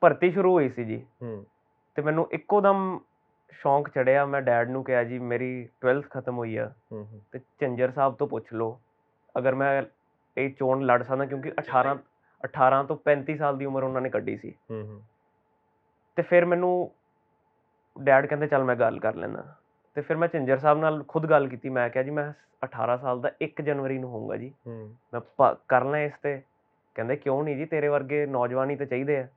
ਭਰਤੀ ਸ਼ੁਰੂ ਹੋਈ ਸੀ ਜੀ। ਹੂੰ। ਤੇ ਮੈਨੂੰ ਇੱਕੋ ਦਮ ਸ਼ੌਂਕ ਚੜਿਆ। ਮੈਂ ਡੈਡ ਨੂੰ ਕਿਹਾ ਜੀ ਮੇਰੀ 12th ਖਤਮ ਹੋਈ ਆ। ਹੂੰ ਹੂੰ, ਤੇ ਝੰਜਰ ਸਾਹਿਬ ਤੋਂ ਪੁੱਛ ਲਓ। ਅਗਰ ਮੈਂ ਇਹ ਚੋਣ ਲੜ ਸਕਦਾ ਕਿਉਂਕਿ 18 18 ਤੋਂ 35 ਸਾਲ ਦੀ ਉਮਰ ਉਹਨਾਂ ਨੇ ਕੱਢੀ ਸੀ। ਹੂੰ ਹੂੰ। ਤੇ ਫਿਰ ਮੈਨੂੰ ਡੈਡ ਕਹਿੰਦੇ ਚੱਲ ਮੈਂ ਗੱਲ ਕਰ ਲੈਂਦਾ। ਤੇ ਫਿਰ ਮੈਂ ਝੰਜਰ ਸਾਹਿਬ ਨਾਲ ਖੁਦ ਗੱਲ ਕੀਤੀ। ਮੈਂ ਕਿਹਾ ਜੀ ਮੈਂ 18 ਸਾਲ ਦਾ 1 ਜਨਵਰੀ ਨੂੰ ਹੋਊਗਾ ਜੀ। ਹੂੰ। ਮੈਂ ਪ- ਕਰਨਾ ਇਸ ਤੇ। ਕਹਿੰਦੇ ਕਿਉਂ ਨਹੀਂ ਜੀ? ਤੇਰੇ ਵਰਗੇ ਨੌਜਵਾਨ ਹੀ ਤੇ ਚਾਹੀਦੇ ਆ।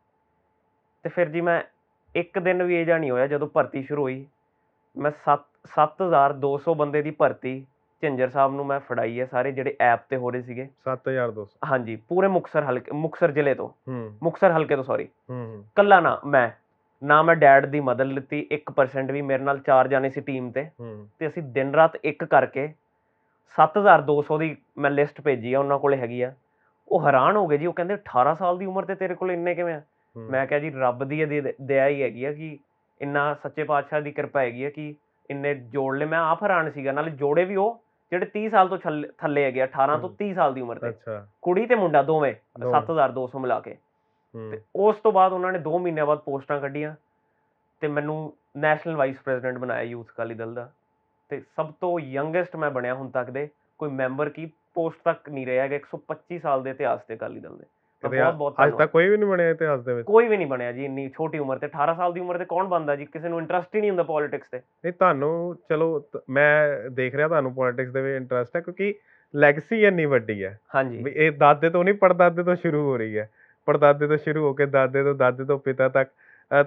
ਤੇ ਫਿਰ ਜੀ ਮੈਂ ਇੱਕ ਦਿਨ ਵੀ ਇਹ ਜਾ ਨਹੀਂ ਹੋਇਆ ਜਦੋਂ ਭਰਤੀ ਸ਼ੁਰੂ ਹੋਈ। ਮੈਂ 7 7200 ਬੰਦੇ ਦੀ ਭਰਤੀ ਝੰਜਰ ਸਾਹਿਬ ਨੂੰ ਮੈਂ ਫੜਾਈ ਹੈ ਸਾਰੇ ਜਿਹੜੇ ਐਪ ਤੇ ਹੋ ਰਹੇ ਸੀਗੇ। 7200 ਹਾਂਜੀ ਪੂਰੇ ਮੁਕਸਰ ਹਲਕੇ ਮੁਕਸਰ ਜ਼ਿਲ੍ਹੇ ਤੋਂ। ਹੂੰ। ਮੁਕਸਰ ਹਲਕੇ ਤੋਂ ਸੌਰੀ ਕੱਲਾ ਨਾ ਮੈਂ ਨਾ ਮੈਂ ਡੈਡ ਦੀ ਮਦਦ ਲਿੱਤੀ 1% ਵੀ ਮੇਰੇ ਨਾਲ ਚਾਰ ਜਾਣੇ ਸੀ ਟੀਮ ਤੇ। ਹੂੰ। ਤੇ ਅਸੀਂ ਦਿਨ ਰਾਤ ਇੱਕ ਕਰਕੇ 7200 ਦੀ ਮੈਂ ਲਿਸਟ ਭੇਜੀ ਆ ਉਹਨਾਂ ਕੋਲੇ ਹੈਗੀ ਆ। ਉਹ ਹੈਰਾਨ ਹੋ ਗਏ ਜੀ ਉਹ ਕਹਿੰਦੇ 18 ਸਾਲ ਦੀ ਉਮਰ ਤੇ ਤੇਰੇ ਕੋਲ ਇੰਨੇ ਕਿਵੇਂ ਆ? ਮੈਂ ਕਿਹਾ ਜੀ ਰੱਬ ਦੀ ਇਹ ਦੇ- ਦਇਆ ਹੀ ਹੈਗੀ ਆ ਕਿ ਇੰਨਾ ਸੱਚੇ ਪਾਤਸ਼ਾਹ ਦੀ ਕਿਰਪਾ ਹੈਗੀ ਆ ਕਿ ਇੰਨੇ ਜੋੜ ਲਏ। ਮੈਂ ਆਪ ਹੈਰਾਨ ਸੀਗਾ ਨਾਲੇ ਜੋੜੇ ਵੀ ਉਹ ਜਿਹੜੇ 30 ਸਾਲ ਤੋਂ ਥੱਲੇ ਹੈਗੇ ਆ, 18 ਤੋਂ ਹੂੰ। 30 ਸਾਲ ਦੀ ਉਮਰ ਦੇ। ਅੱਛਾ। ਕੁੜੀ ਤੇ ਮੁੰਡਾ ਦੋਵੇਂ ਦੋਵੇਂ। 7200 ਮਿਲਾ ਕੇ। ਤੇ ਉਸ ਤੋਂ ਬਾਅਦ ਉਹਨਾਂ ਨੇ 2 ਮਹੀਨਿਆਂ ਬਾਅਦ ਪੋਸਟਾਂ ਕੱਢੀਆਂ ਤੇ ਮੈਨੂੰ ਨੈਸ਼ਨਲ ਵਾਈਸ ਪ੍ਰੈਜ਼ੀਡੈਂਟ ਬਣਾਇਆ ਯੂਥ ਅਕਾਲੀ ਦਲ ਦਾ। ਤੇ ਸਭ ਤੋਂ ਯੰਗੈਸਟ ਮੈਂ ਬਣਿਆ ਹੁਣ ਤੱਕ ਦੇ ਕੋਈ ਮੈਂਬਰ ਕੀ ਪੋਸਟ ਤੱਕ ਨਹੀਂ ਰਿਹਾ ਹੈਗਾ 125 ਸਾਲ ਦੇ ਇਤਿਹਾਸ ਤੇ ਅਕਾਲੀ ਦਲ ਦੇ। ਕਦੇ ਬਹੁਤ ਬਹੁਤ ਅੱਜ ਤੱਕ ਕੋਈ ਵੀ ਨਹੀਂ ਬਣਿਆ ਇਤਿਹਾਸ ਦੇ ਵਿੱਚ। ਕੋਈ ਵੀ ਨਹੀਂ ਬਣਿਆ ਜੀ ਇੰਨੀ ਛੋਟੀ ਉਮਰ ਤੇ 18 ਸਾਲ ਦੀ ਉਮਰ ਤੇ ਕੌਣ ਬਣਦਾ ਜੀ? ਕਿਸੇ ਨੂੰ ਇੰਟਰਸਟ ਹੀ ਨਹੀਂ ਹੁੰਦਾ ਪੋਲਿਟਿਕਸ ਤੇ। ਨਹੀਂ ਤੁਹਾਨੂੰ ਚਲੋ ਮੈਂ ਦੇਖ ਰਿਹਾ ਤੁਹਾਨੂੰ ਪੋਲਿਟਿਕਸ ਦੇ ਵਿੱਚ ਇੰਟਰਸਟ ਹੈ ਕਿਉਂਕਿ ਲੈਗਸੀ ਇੰਨੀ ਵੱਡੀ ਹੈ। ਹਾਂਜੀ। ਇਹ ਦਾਦੇ ਤੋਂ ਨਹੀਂ ਪੜਦਾਦੇ ਤੋਂ ਸ਼ੁਰੂ ਹੋ ਰਹੀ ਹੈ। ਪੜਦਾਦੇ ਤੋਂ ਸ਼ੁਰੂ ਹੋ ਕੇ ਦਾਦੇ ਤੋਂ ਦਾਦੇ ਤੋਂ ਪਿਤਾ ਤੱਕ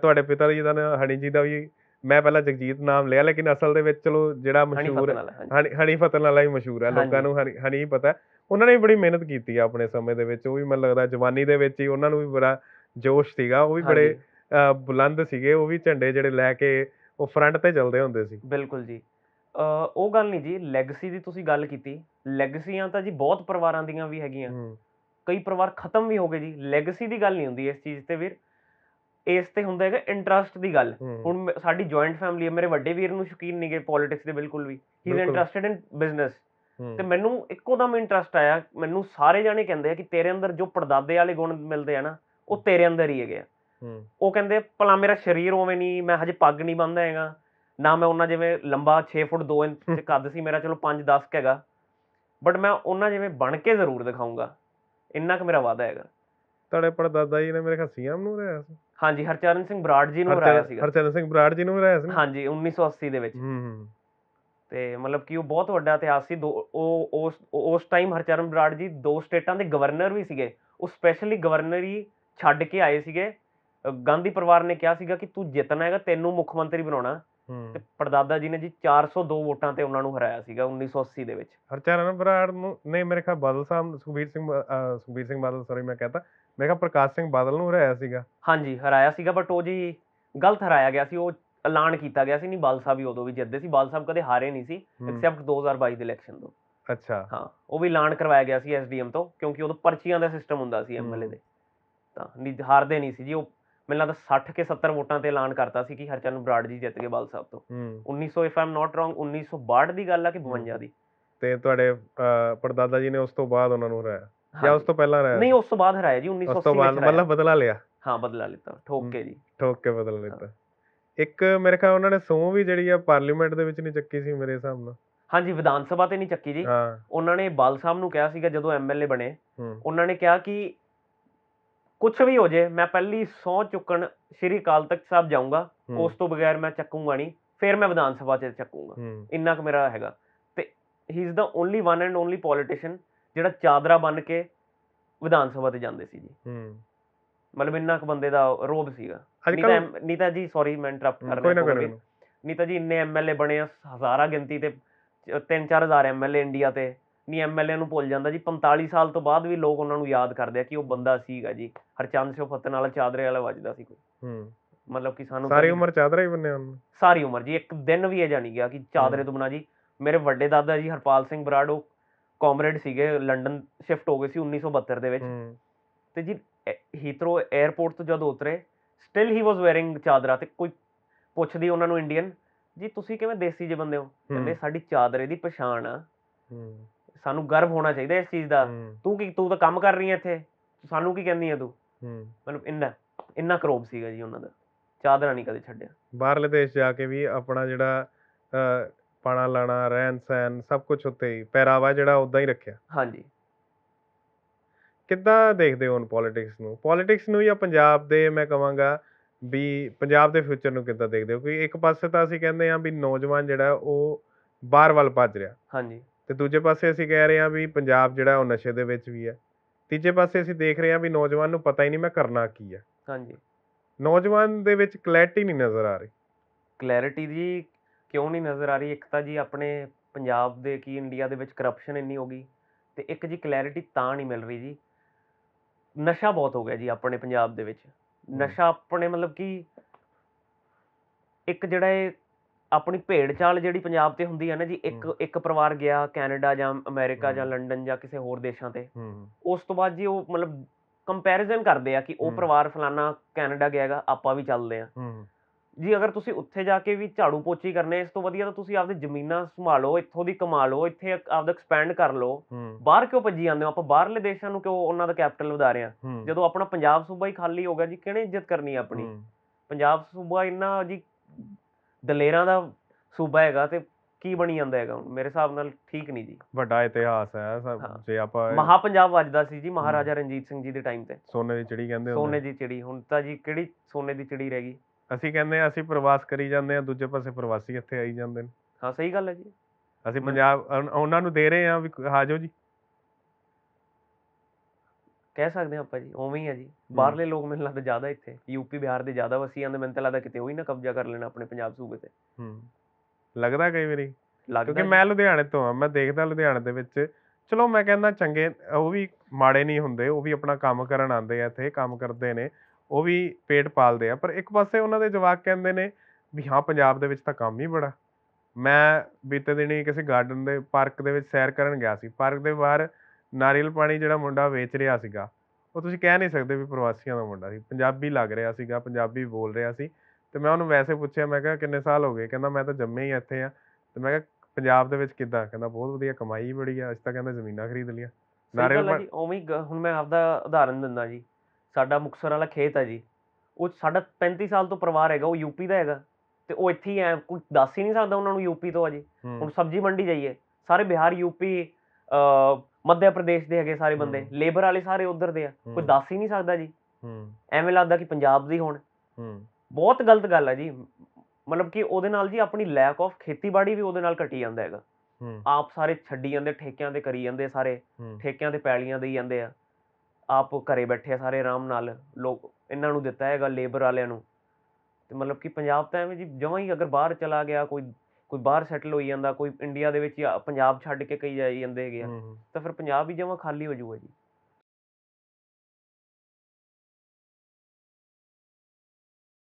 ਤੁਹਾਡੇ ਪਿਤਾ ਜੀ ਦਾ ਹਣੀ ਜੀ ਦਾ ਵੀ ਮੈਂ ਪਹਿਲਾਂ ਜਗਜੀਤ ਨਾਮ ਲਿਆ ਲੇਕਿਨ ਅਸਲ ਦੇ ਵਿੱਚ ਚਲੋ ਜਿਹੜਾ ਮਸ਼ਹੂਰ ਹਣੀ ਹਣੀ ਫਤਨ ਵਾਲਾ ਹੀ ਮਸ਼ਹੂਰ ਹੈ ਲੋਕਾਂ। ਨੂੰ ਹਣੀ ਪਤਾ। ਉਹਨਾਂ ਨੇ ਵੀ ਬੜੀ ਮਿਹਨਤ ਕੀਤੀ ਆ ਆਪਣੇ ਸਮੇਂ ਦੇ ਵਿੱਚ ਉਹ ਵੀ ਮੈਨੂੰ ਲੱਗਦਾ ਜਵਾਨੀ ਦੇ ਵਿੱਚ ਹੀ ਉਹਨਾਂ ਨੂੰ ਵੀ ਬੜਾ ਜੋਸ਼ ਸੀਗਾ ਉਹ ਵੀ ਬੜੇ ਬੁਲੰਦ ਸੀਗੇ ਉਹ ਵੀ ਝੰਡੇ ਜਿਹੜੇ ਲੈ ਕੇ ਉਹ ਫਰੰਟ ਤੇ ਚੱਲਦੇ ਹੁੰਦੇ ਸੀ। ਬਿਲਕੁਲ ਜੀ। ਉਹ ਗੱਲ ਨਹੀਂ ਜੀ ਲੈਗਸੀ ਦੀ ਤੁਸੀਂ ਗੱਲ ਕੀਤੀ। ਲੈਗਸੀਆਂ ਤਾਂ ਜੀ ਬਹੁਤ ਪਰਿਵਾਰਾਂ ਦੀਆਂ ਵੀ ਹੈਗੀਆਂ। ਕਈ ਪਰਿਵਾਰ ਖਤਮ ਵੀ ਹੋ ਗਏ ਜੀ। ਲੈਗਸੀ ਦੀ ਗੱਲ ਨਹੀਂ ਹੁੰਦੀ ਇਸ ਚੀਜ਼ ਤੇ ਵੀਰ। ਇਸ ਤੇ ਹੁੰਦਾ ਹੈਗਾ ਇੰਟਰਸਟ ਦੀ ਗੱਲ। ਹੁਣ ਸਾਡੀ ਜੁਆਇੰਟ ਫੈਮਿਲੀ ਹੈ ਮੇਰੇ ਵੱਡੇ ਵੀਰ ਨੂੰ ਸ਼ੌਕੀਨ ਨਹੀਂਗੇ ਪੋਲਿਟਿਕਸ ਦੇ ਬਿਲਕੁਲ ਵੀ। He is. Interested in business ਤੇ ਮੈਨੂੰ ਇੱਕੋ ਦਮ ਇੰਟਰਸਟ ਆਇਆ ਮੈਨੂੰ ਸਾਰੇ ਜਾਣੇ ਕਹਿੰਦੇ ਆ ਕਿ ਤੇਰੇ ਅੰਦਰ ਜੋ ਪੜਦਾਦੇ ਵਾਲੇ ਗੁਣ ਮਿਲਦੇ ਆ ਨਾ ਉਹ ਤੇਰੇ ਅੰਦਰ ਹੀ ਹੈਗੇ ਆ। ਉਹ ਕਹਿੰਦੇ ਭਲਾ ਮੇਰਾ ਸਰੀਰ ਉਵੇਂ ਨਹੀਂ ਮੈਂ ਹਜੇ ਪੱਗ ਨਹੀਂ ਬੰਨਦਾ ਹੈਗਾ ਨਾ ਮੈਂ ਉਹਨਾਂ ਜਿਵੇਂ ਲੰਬਾ 6 ਫੁੱਟ 2 ਇੰਚ ਕੱਦ ਸੀ ਮੇਰਾ ਚਲੋ 5 10 ਹੈਗਾ। ਬਟ ਮੈਂ ਉਹਨਾਂ ਜਿਵੇਂ ਬਣ ਕੇ ਜ਼ਰੂਰ ਦਿਖਾਊਂਗਾ। ਇੰਨਾ ਕੁ ਮੇਰਾ ਵਾਅਦਾ ਹੈਗਾ। ਤੁਹਾਡੇ ਪੜਦਾਦਾ ਜੀ ਨੇ ਮੇਰੇ ਸੀਐਮ ਨੂੰ ਰਿਹਾ ਸੀ। ਹਾਂਜੀ ਹਰਚਰਨ ਸਿੰਘ ਬਰਾੜ ਜੀ ਨੂੰ ਹਰਾਇਆ ਸੀਗਾ। ਹਰਚਰਨ ਸਿੰਘ ਬਰਾੜ ਜੀ ਨੂੰ ਹਰਾਇਆ ਸੀ? ਹਾਂਜੀ 1980 ਦੇ ਵਿੱਚ। ਹੂੰ ਹੂੰ। ਤੇ ਮਤਲਬ ਕਿ ਉਹ ਬਹੁਤ ਵੱਡਾ ਇਤਿਹਾਸ ਸੀ। ਦੋ ਉਹ ਉਸ ਉਸ ਟਾਈਮ ਹਰਚਰਨ ਬਰਾੜ ਜੀ ਦੋ ਸਟੇਟਾਂ ਦੇ ਗਵਰਨਰ ਵੀ ਸੀਗੇ। ਉਹ ਸਪੈਸ਼ਲੀ ਗਵਰਨਰ ਹੀ ਛੱਡ ਕੇ ਆਏ ਸੀਗੇ। ਗਾਂਧੀ ਪਰਿਵਾਰ ਨੇ ਕਿਹਾ ਸੀਗਾ ਕਿ ਤੂੰ ਜਿੱਤਣਾ ਹੈਗਾ ਤੈਨੂੰ ਮੁੱਖ ਮੰਤਰੀ ਬਣਾਉਣਾ। ਤੇ ਹੂੰ ਪੜਦਾਦਾ ਜੀ ਨੇ ਜੀ 402 ਵੋਟਾਂ ਤੇ ਉਹਨਾਂ ਨੂੰ ਹਰਾਇਆ ਸੀਗਾ 1980 ਦੇ ਵਿੱਚ। ਹਰਚਰਨ ਬਰਾੜ ਨੂੰ ਨਹੀਂ ਮੇਰੇ ਖਿਆਲ ਬਾਦਲ ਸਾਹਿਬ ਸੁਖਬੀਰ ਸਿੰਘ ਸੁਖਬੀਰ ਸਿੰਘ ਬਾਦਲ ਸੌਰੀ ਮੈਂ ਕਹਤਾ। ਮੈਂ ਕਿਹਾ ਪ੍ਰਕਾਸ਼ ਸਿੰਘ ਬਾਦਲ ਨੂੰ ਹਰਾਇਆ ਸੀਗਾ। ਹਾਂਜੀ ਹਰਾਇਆ ਸੀਗਾ ਬਟ ਉਹ ਜੀ ਗਲਤ ਹਰਾਇਆ ਗਿਆ ਸੀ ਉਹ ਐਲਾਨ ਕੀਤਾ ਗਿਆ ਸੀ ਨਹੀਂ ਬਾਲ ਸਾਹਿਬ ਹੀ ਉਦੋਂ ਵੀ ਜਿੱਤਦੇ ਸੀ ਬਾਲ ਸਾਹਿਬ ਕਦੇ ਹਾਰੇ ਨਹੀਂ ਸੀ ਐਕਸੈਪਟ 2022 ਦੇ ਇਲੈਕਸ਼ਨ ਤੋਂ। ਅੱਛਾ। ਹਾਂ ਉਹ ਵੀ ਐਲਾਨ ਕਰਵਾਇਆ ਗਿਆ ਸੀ ਐਸਡੀਐਮ ਤੋਂ ਕਿਉਂਕਿ ਉਦੋਂ ਪਰਚੀਆਂ ਦਾ ਸਿਸਟਮ ਹੁੰਦਾ ਸੀ ਐਮਐਲਏ। ਦੇ। ਤਾਂ ਨਹੀਂ ਹਾਰਦੇ ਨਹੀਂ ਸੀ ਜੀ ਉਹ ਮੈਨੂੰ ਲੱਗਦਾ 60 ਕੇ 70 ਵੋਟਾਂ ਤੇ ਐਲਾਨ ਕਰਤਾ ਸੀ ਕਿ ਹਰਚਰਨ ਬਰਾੜ ਜੀ ਜਿੱਤ ਗਏ ਬਾਲ ਸਾਹਿਬ ਤੋਂ। ਹੂੰ। 1900 ਇਫ ਆਮ ਨਾਟ ਰੋਂਗ 1962 ਦੀ ਗੱਲ ਆ ਕਿ 52 ਦੀ? ਤੇ ਤੁਹਾਡੇ ਅਹ, ਪੜਦਾਦਾ ਜੀ ਨੇ ਉਸ ਤੋਂ ਬਾਅਦ ਉਹਨਾਂ ਨੂੰ ਹਰਾਇਆ? ਜਾਂ ਉਸ। ਤੋਂ ਪਹਿਲਾਂ ਹਰਾਇਆ ਨਹੀਂ ਉਸ ਤੋਂ ਬਾਅਦ ਹਰਾਇਆ ਜੀ ਉਸ 1980 ਤੋਂ ਬਾਅਦ। ਮਤਲਬ ਬਦਲਾ ਲਿਆ। ਹਾਂ ਬਦਲਾ ਲਿੱਤਾ ਠੋਕ ਕੇ ਜੀ। ਠੋਕ ਕੇ ਬਦਲ ਲਿੱਤਾ। ਇੱਕ ਮੇਰੇ ਖਿਆਲ ਉਹਨਾਂ ਨੇ ਸਹੁੰ ਵੀ ਜਿਹੜੀ ਆ ਪਾਰਲੀਮੈਂਟ ਦੇ ਵਿੱਚ ਨਹੀਂ ਚੱਕੀ ਸੀ ਮੇਰੇ ਹਿਸਾਬ ਨਾਲ। ਹਾਂਜੀ ਵਿਧਾਨ ਸਭਾ ਤੇ ਨਹੀਂ ਚੱਕੀ ਜੀ। ਉਹਨਾਂ ਨੇ ਬਾਲ ਸਾਹਿਬ ਨੂੰ ਕਿਹਾ ਸੀਗਾ ਜਦੋਂ ਐਮਐਲਏ ਬਣੇ। ਉਹਨਾਂ ਨੇ ਕਿਹਾ ਕਿ ਕੁਝ ਵੀ ਹੋ ਜੇ ਮੈਂ ਪਹਿਲੀ ਸਹੁੰ ਚੁੱਕਣ ਸ਼੍ਰੀ ਅਕਾਲ ਤਖਤ ਸਾਹਿਬ ਜਾਊਂਗਾ ਉਸ ਤੋਂ ਬਗੈਰ ਮੈਂ ਚੱਕੂੰਗਾ ਨਹੀਂ ਫਿਰ ਮੈਂ ਵਿਧਾਨ ਸਭਾ 'ਚ ਚੱਕੂੰਗਾ। ਇੰਨਾ ਕੁ ਮੇਰਾ ਹੈਗਾ। ਤੇ he is the only one and only politician ਜਿਹੜਾ ਚਾਦਰਾ ਬਣ ਕੇ ਵਿਧਾਨ ਸਭਾ ਤੇ ਜਾਂਦੇ ਸੀ ਜੀ। ਹੂੰ। ਮਤਲਬ ਇੰਨਾ ਕੁ ਬੰਦੇ ਦਾ ਰੋਬ ਸੀਗਾ। ਅੱਜ ਨਹੀਂ ਤਾਂ ਕੱਲ ਐਮ- ਨਹੀਂ ਤਾਂ ਜੀ ਸੌਰੀ ਮੈਂ ਇੰਟਰਰਪਟ ਕਰ ਰਿਹਾ ਕੋਈ ਹਾਂ ਨਾ। ਨਹੀਂ ਤਾਂ ਜੀ ਇੰਨੇ ਐਮਐਲਏ ਬਣੇ ਆ ਹਜ਼ਾਰਾਂ ਗਿਣਤੀ ਤੇ 3-4000 ਐਮਐਲਏ ਇੰਡੀਆ ਤੇ। ਨਹੀਂ ਐਮਐਲਏ ਨੂੰ ਭੁੱਲ ਜਾਂਦਾ ਜੀ 45 ਸਾਲ ਤੋਂ ਬਾਅਦ ਵੀ ਲੋਕ ਉਹਨਾਂ ਨੂੰ ਯਾਦ ਕਰਦੇ ਆ ਕਿ ਉਹ ਬੰਦਾ ਸੀਗਾ ਜੀ। ਹਰਚੰਦ ਸਿੰਘ ਫਤਨ ਵਾਲਾ ਚਾਦਰੇ ਵਾਲਾ ਵੱਜਦਾ ਸੀ ਕੋਈ। ਹੂੰ। ਮਤਲਬ ਕਿ ਸਾਨੂੰ ਸਾਰੀ ਉਮਰ ਚਾਦਰਾ ਹੀ ਬੰਨੇ ਉਹਨੂੰ। ਸਾਰੀ ਉਮਰ ਜੀ ਇੱਕ ਦਿਨ ਵੀ ਇਹ ਜਾਣੀ ਗਿਆ ਕਿ ਚਾਦਰੇ ਤੋਂ ਬਿਨਾਂ ਜੀ। ਮੇਰੇ ਵੱਡੇ ਦਾਦਾ ਜੀ ਹਰਪਾਲ ਸਿੰਘ ਬਰਾੜ ਉਹ ਕਾਮਰੇਡ ਸੀਗੇ ਲੰਡਨ ਸ਼ਿਫਟ ਹੋ ਗਏ ਸੀ 1972 ਦੇ ਵਿੱਚ। ਤੇ ਜੀ ਹੀਥਰੋ 에ਅਰਪੋਰਟ ਤੋਂ ਜਦੋਂ ਉਤਰੇ ਸਟਿਲ ਹੀ ਵਾਸ ਵੇਅਰਿੰਗ ਚਾਦਰਾ ਤੇ ਕੋਈ ਪੁੱਛਦੀ ਉਹਨਾਂ ਨੂੰ ਇੰਡੀਅਨ ਜੀ ਤੁਸੀਂ ਕਿਵੇਂ ਦੇਸੀ ਜੇ ਬੰਦੇ ਹੋ? ਕਹਿੰਦੇ ਸਾਡੀ ਚਾਦਰੇ ਦੀ ਪਛਾਣ ਆ। ਸਾਨੂੰ ਗਰਵ ਹੋਣਾ ਚਾਹੀਦਾ ਇਸ ਚੀਜ਼ ਦਾ। ਤੂੰ ਕੀ ਤੂੰ ਤਾਂ ਕੰਮ ਕਰ ਰਹੀ ਹੈ ਇੱਥੇ। ਸਾਨੂੰ ਕੀ ਕਹਿੰਦੀ ਹੈ ਤੂੰ? ਮਤਲਬ ਇੰਨਾ ਇੰਨਾ ਕਰੋਬ ਸੀਗਾ ਜੀ ਉਹਨਾਂ ਦਾ। ਚਾਦਰਾ ਨਹੀਂ ਕਦੇ ਛੱਡਿਆ। ਬਾਹਰਲੇ ਦੇਸ਼ ਜਾ ਕੇ ਵੀ ਆਪਣਾ ਜਿਹੜਾ ਪਾਣਾ ਲਾਣਾ ਰਹਿਣ ਸਹਿਣ ਸਭ ਕੁਝ ਉੱਤੇ ਹੀ ਪਹਿਰਾਵਾ ਜਿਹੜਾ ਉਦਾਂ ਹੀ ਰੱਖਿਆ। ਹਾਂਜੀ। ਕਿੱਦਾਂ ਦੇਖਦੇ ਹੋ ਹੁਣ ਪੋਲਿਟਿਕਸ ਨੂੰ? ਪੋਲਿਟਿਕਸ ਨੂੰ ਜਾਂ ਪੰਜਾਬ ਦੇ ਮੈਂ ਕਹਾਂਗਾ ਵੀ ਪੰਜਾਬ ਦੇ ਫਿਊਚਰ ਨੂੰ ਕਿੱਦਾਂ ਦੇਖਦੇ ਹੋ? ਕਿ ਇੱਕ ਪਾਸੇ ਤਾਂ ਅਸੀਂ ਕਹਿੰਦੇ ਹਾਂ ਵੀ ਨੌਜਵਾਨ ਜਿਹੜਾ ਉਹ ਬਾਹਰ ਵੱਲ ਭੱਜ ਰਿਹਾ। ਹਾਂਜੀ। ਤੇ ਦੂਜੇ ਪਾਸੇ ਅਸੀਂ ਕਹਿ ਰਹੇ ਹਾਂ ਵੀ ਪੰਜਾਬ ਜਿਹੜਾ ਉਹ ਨਸ਼ੇ ਦੇ ਵਿੱਚ ਵੀ ਹੈ। ਤੀਜੇ ਪਾਸੇ ਅਸੀਂ ਦੇਖ ਰਹੇ ਹਾਂ ਵੀ ਨੌਜਵਾਨ ਨੂੰ ਪਤਾ ਹੀ ਨਹੀਂ ਮੈਂ ਕਰਨਾ ਕੀ ਹੈ। ਹਾਂਜੀ। ਨੌਜਵਾਨ ਦੇ ਵਿੱਚ ਕਲੈਰਿਟੀ ਨਹੀਂ ਨਜ਼ਰ ਆ ਰਹੀ। ਕਲੈਰਿਟੀ ਜੀ ਕਿਉਂ ਨਹੀਂ ਨਜ਼ਰ ਆ ਰਹੀ? ਇੱਕ ਤਾਂ ਜੀ ਆਪਣੇ ਪੰਜਾਬ ਦੇ ਕੀ ਇੰਡੀਆ ਦੇ ਵਿੱਚ ਕਰਪਸ਼ਨ ਇੰਨੀ ਹੋ ਗਈ ਤੇ ਇੱਕ ਜੀ ਕਲੈਰਿਟੀ ਤਾਂ ਨਹੀਂ ਮਿਲ ਰਹੀ ਜੀ। ਨਸ਼ਾ ਬਹੁਤ ਹੋ ਗਿਆ ਜੀ ਆਪਣੇ ਪੰਜਾਬ ਦੇ ਵਿੱਚ। ਨਸ਼ਾ ਆਪਣੇ ਮਤਲਬ ਕਿ ਇੱਕ ਜਿਹੜਾ ਇਹ ਆਪਣੀ ਭੇਡ ਚਾਲ ਜਿਹੜੀ ਪੰਜਾਬ ਤੇ ਹੁੰਦੀ ਹੈ ਨਾ ਜੀ ਇੱਕ। ਇੱਕ ਪਰਿਵਾਰ ਗਿਆ ਕੈਨੇਡਾ ਜਾਂ ਅਮਰੀਕਾ ਜਾਂ। ਲੰਡਨ ਜਾਂ ਕਿਸੇ ਹੋਰ ਦੇਸ਼ਾਂ ਤੇ। ਉਸ ਤੋਂ ਬਾਅਦ ਜੀ ਉਹ ਮਤਲਬ ਕੰਪੈਰੀਜ਼ਨ ਕਰਦੇ ਆ ਕਿ ਉਹ। ਪਰਿਵਾਰ ਫਲਾਨਾ ਕੈਨੇਡਾ ਗਿਆਗਾ ਆਪਾਂ ਵੀ ਚੱਲਦੇ ਆ। ਹੂੰ। ਜੀ ਅਗਰ ਤੁਸੀਂ ਉੱਥੇ ਜਾ ਕੇ ਵੀ ਝਾੜੂ ਪੋਚੀ ਕਰਨੇ ਇਸ ਤੋਂ ਵਧੀਆ ਤਾਂ ਤੁਸੀਂ ਆਪਦੀ ਜ਼ਮੀਨਾਂ ਸੰਭਾਲੋ ਇੱਥੋਂ ਦੀ ਕਮਾ ਲਓ ਇੱਥੇ ਆਪਦਾ ਐਕਸਪੈਂਡ ਕਰ ਲਓ। ਬਾਹਰ ਕਿਉਂ ਭੱਜੀ ਜਾਂਦੇ ਹੋ? ਆਪਾਂ ਬਾਹਰਲੇ ਦੇਸ਼ਾਂ ਨੂੰ ਕਿਉਂ ਉਹਨਾਂ ਦਾ ਕੈਪੀਟਲ ਵਧਾ ਰਹੇ ਜਦੋਂ ਆਪਣਾ ਪੰਜਾਬ ਸੂਬਾ ਹੀ ਖਾਲੀ ਹੋ ਗਿਆ ਜੀ ਕਿਹਨੇ ਇੱਜ਼ਤ ਕਰਨੀ ਆਪਣੀ। ਪੰਜਾਬ ਸੂਬਾ ਇੰਨਾ ਜੀ ਦਲੇਰਾਂ ਦਾ ਸੂਬਾ ਹੈਗਾ ਤੇ ਕੀ ਬਣੀ ਜਾਂਦਾ ਹੈਗਾ? ਮੇਰੇ ਹਿਸਾਬ ਨਾਲ ਠੀਕ ਨਹੀਂ ਜੀ। ਵੱਡਾ ਇਤਿਹਾਸ ਹੈ ਸਭ। ਜੇ ਆਪਾਂ ਮਹਾ ਪੰਜਾਬ ਵੱਜਦਾ ਸੀ ਜੀ ਮਹਾਰਾਜਾ ਰਣਜੀਤ ਸਿੰਘ ਜੀ ਦੇ ਟਾਈਮ ਤੇ। ਸੋਨੇ ਦੀ ਚਿੜੀ ਕਹਿੰਦੇ ਹੁੰਦੇ ਸੋਨੇ ਦੀ ਚਿੜੀ ਹੁਣ ਤਾਂ ਜੀ ਕਿਹੜੀ ਸੋਨੇ ਦੀ ਚਿੜੀ ਰਹਿ ਗਈ? ਅਸੀਂ ਕਹਿੰਦੇ ਹਾਂ ਅਸੀਂ ਪ੍ਰਵਾਸ ਕਰੀ ਜਾਂਦੇ ਹਾਂ ਦੂਜੇ ਪਾਸੇ ਪ੍ਰਵਾਸੀ ਇੱਥੇ ਆਈ ਜਾਂਦੇ ਨੇ। ਹਾਂ ਸਹੀ ਗੱਲ ਹੈ ਜੀ। ਅਸੀਂ ਪੰਜਾਬ ਉਨ- ਉਹਨਾਂ ਨੂੰ ਦੇ ਰਹੇ ਹਾਂ ਵੀ ਆਜੋ ਜੀ। ਕਹਿ ਸਕਦੇ ਹਾਂ ਆਪਾਂ ਜੀ ਉਵੇਂ ਹੀ ਆ ਜੀ। ਬਾਹਰਲੇ ਲੋਕ ਮੈਨੂੰ ਲੱਗਦਾ ਜ਼ਿਆਦਾ ਇੱਥੇ ਯੂਪੀ ਬਿਹਾਰ ਦੇ ਜ਼ਿਆਦਾ ਵਸੀ ਜਾਂਦੇ ਮੈਨੂੰ ਤਾਂ ਲੱਗਦਾ ਕਿਤੇ ਉਹ ਹੀ ਨਾ ਕਬਜ਼ਾ ਕਰ ਲੈਣਾ ਆਪਣੇ ਪੰਜਾਬ ਸੂਬੇ ਤੇ। ਹੂੰ ਲੱਗਦਾ ਕਈ ਵਾਰੀ। ਲੱਗਦਾ ਕਿਉਂਕਿ ਜੀ। ਮੈਂ ਲੁਧਿਆਣੇ ਤੋਂ ਆ ਮੈਂ ਦੇਖਦਾ ਲੁਧਿਆਣੇ ਦੇ ਵਿੱਚ। ਚਲੋ ਮੈਂ ਕਹਿੰਦਾ ਚੰਗੇ ਉਹ ਵੀ ਮਾੜੇ ਨਹੀਂ ਹੁੰਦੇ ਉਹ ਵੀ ਆਪਣਾ ਕੰਮ ਕਰਨ ਆਉਂਦੇ ਆ ਇੱਥੇ ਕੰਮ ਕਰਦੇ ਨੇ। ਉਹ ਵੀ ਪੇਟ ਪਾਲਦੇ ਆ ਪਰ ਇੱਕ ਪਾਸੇ ਉਹਨਾਂ ਦੇ ਜਵਾਕ ਕਹਿੰਦੇ ਨੇ ਵੀ ਹਾਂ ਪੰਜਾਬ ਦੇ ਵਿੱਚ ਤਾਂ ਕੰਮ ਹੀ ਬੜਾ। ਮੈਂ ਬੀਤੇ ਦਿਨੀ ਕਿਸੇ ਗਾਰਡਨ ਦੇ ਪਾਰਕ ਦੇ ਵਿੱਚ ਸੈਰ ਕਰਨ ਗਿਆ ਸੀ। ਪਾਰਕ ਦੇ ਬਾਹਰ ਨਾਰੀਅਲ ਪਾਣੀ ਜਿਹੜਾ ਮੁੰਡਾ ਵੇਚ ਰਿਹਾ ਸੀਗਾ ਉਹ ਤੁਸੀਂ ਕਹਿ ਨਹੀਂ ਸਕਦੇ ਵੀ ਪ੍ਰਵਾਸੀਆਂ ਦਾ ਮੁੰਡਾ ਸੀ। ਪੰਜਾਬੀ ਲੱਗ ਰਿਹਾ ਸੀਗਾ ਪੰਜਾਬੀ ਬੋਲ ਰਿਹਾ ਸੀ ਤੇ ਮੈਂ ਉਹਨੂੰ ਵੈਸੇ ਪੁੱਛਿਆ ਮੈਂ ਕਿਹਾ ਕਿੰਨੇ ਸਾਲ ਹੋ ਗਏ? ਕਹਿੰਦਾ ਮੈਂ ਤਾਂ ਜੰਮੇ ਹੀ ਇੱਥੇ ਆ। ਤੇ ਮੈਂ ਕਿਹਾ ਪੰਜਾਬ ਦੇ ਵਿੱਚ ਕਿੱਦਾਂ? ਕਹਿੰਦਾ ਬਹੁਤ ਵਧੀਆ ਕਮਾਈ ਬੜੀ ਆ। ਅਸੀਂ ਤਾਂ ਕਹਿੰਦਾ ਜ਼ਮੀਨਾਂ ਖਰੀਦ ਲਈਆਂ। ਨਾਰੀਅਲ ਹੈ ਪਾ- ਜੀ ਉਵੇਂ ਹੁਣ ਮੈਂ ਆਪਦਾ ਉਦਾਹਰਨ ਦਿੰਦਾ ਜੀ। ਸਾਡਾ ਮੁਕਤਸਰ ਵਾਲਾ ਖੇਤ ਹੈ ਜੀ ਉਹ ਸਾਡਾ 35 ਸਾਲ ਤੋਂ ਪਰਿਵਾਰ ਹੈਗਾ ਉਹ ਯੂਪੀ ਦਾ ਹੈਗਾ ਤੇ ਉਹ ਇੱਥੇ ਹੀ ਐ ਕੋਈ ਦੱਸ ਹੀ ਨਹੀਂ ਸਕਦਾ ਉਹਨਾਂ ਨੂੰ ਯੂਪੀ ਤੋਂ ਆ ਜੀ ਹੁਣ ਸਬਜ਼ੀ ਮੰਡੀ ਜਾਈਏ ਸਾਰੇ ਬਿਹਾਰ ਯੂਪੀ ਅ ਮੱਧ ਪ੍ਰਦੇਸ਼ ਦੇ ਹੈਗੇ ਸਾਰੇ ਬੰਦੇ। ਲੇਬਰ ਵਾਲੇ ਸਾਰੇ ਉਧਰ ਦੇ ਆ ਕੋਈ। ਦੱਸ ਹੀ ਨਹੀਂ ਸਕਦਾ ਜੀ। ਹੂੰ। ਐਵੇਂ ਲੱਗਦਾ ਕਿ ਪੰਜਾਬ ਦੇ ਹੋਣ। ਹੂੰ। ਬਹੁਤ ਗਲਤ ਗੱਲ ਹੈ ਜੀ। ਮਤਲਬ ਕਿ ਉਹਦੇ ਨਾਲ ਜੀ ਆਪਣੀ ਲੈਕ ਆਫ ਖੇਤੀਬਾੜੀ ਵੀ ਉਹਦੇ ਨਾਲ ਘਟੀ ਜਾਂਦਾ ਹੈਗਾ। ਹੂੰ। ਆਪ ਸਾਰੇ ਛੱਡੀ ਜਾਂਦੇ ਠੇਕਿਆਂ ਤੇ ਕਰੀ ਜਾਂਦੇ ਸਾਰੇ ਠੇਕਿਆਂ ਤੇ ਪੈਲੀਆਂ ਦੇਈ ਜਾਂਦੇ ਆ। ਆਪ ਘਰੇ ਬੈਠੇ ਆ ਸਾਰੇ ਆਰਾਮ ਨਾਲ ਲੋਕ ਇਹਨਾਂ ਨੂੰ ਦਿੱਤਾ ਹੈਗਾ ਲੇਬਰ ਵਾਲਿਆਂ ਨੂੰ। ਤੇ ਮਤਲਬ ਕਿ ਪੰਜਾਬ ਤਾਂ ਐਵੇਂ ਜੀ ਜਮਾਂ ਹੀ ਅਗਰ ਬਾਹਰ ਚਲਾ ਗਿਆ ਕੋਈ ਕੋਈ ਬਾਹਰ ਸੈਟਲ ਹੋਈ ਜਾਂਦਾ ਕੋਈ ਇੰਡੀਆ ਦੇ ਵਿੱਚ ਪੰਜਾਬ ਛੱਡ ਕੇ ਕਈ ਜਾਈ ਜਾਂਦੇ ਹੈਗੇ ਆ ਤਾਂ ਫਿਰ ਪੰਜਾਬ ਹੀ ਜਮਾਂ ਖਾਲੀ ਹੋ ਜਾਊਗਾ ਜੀ।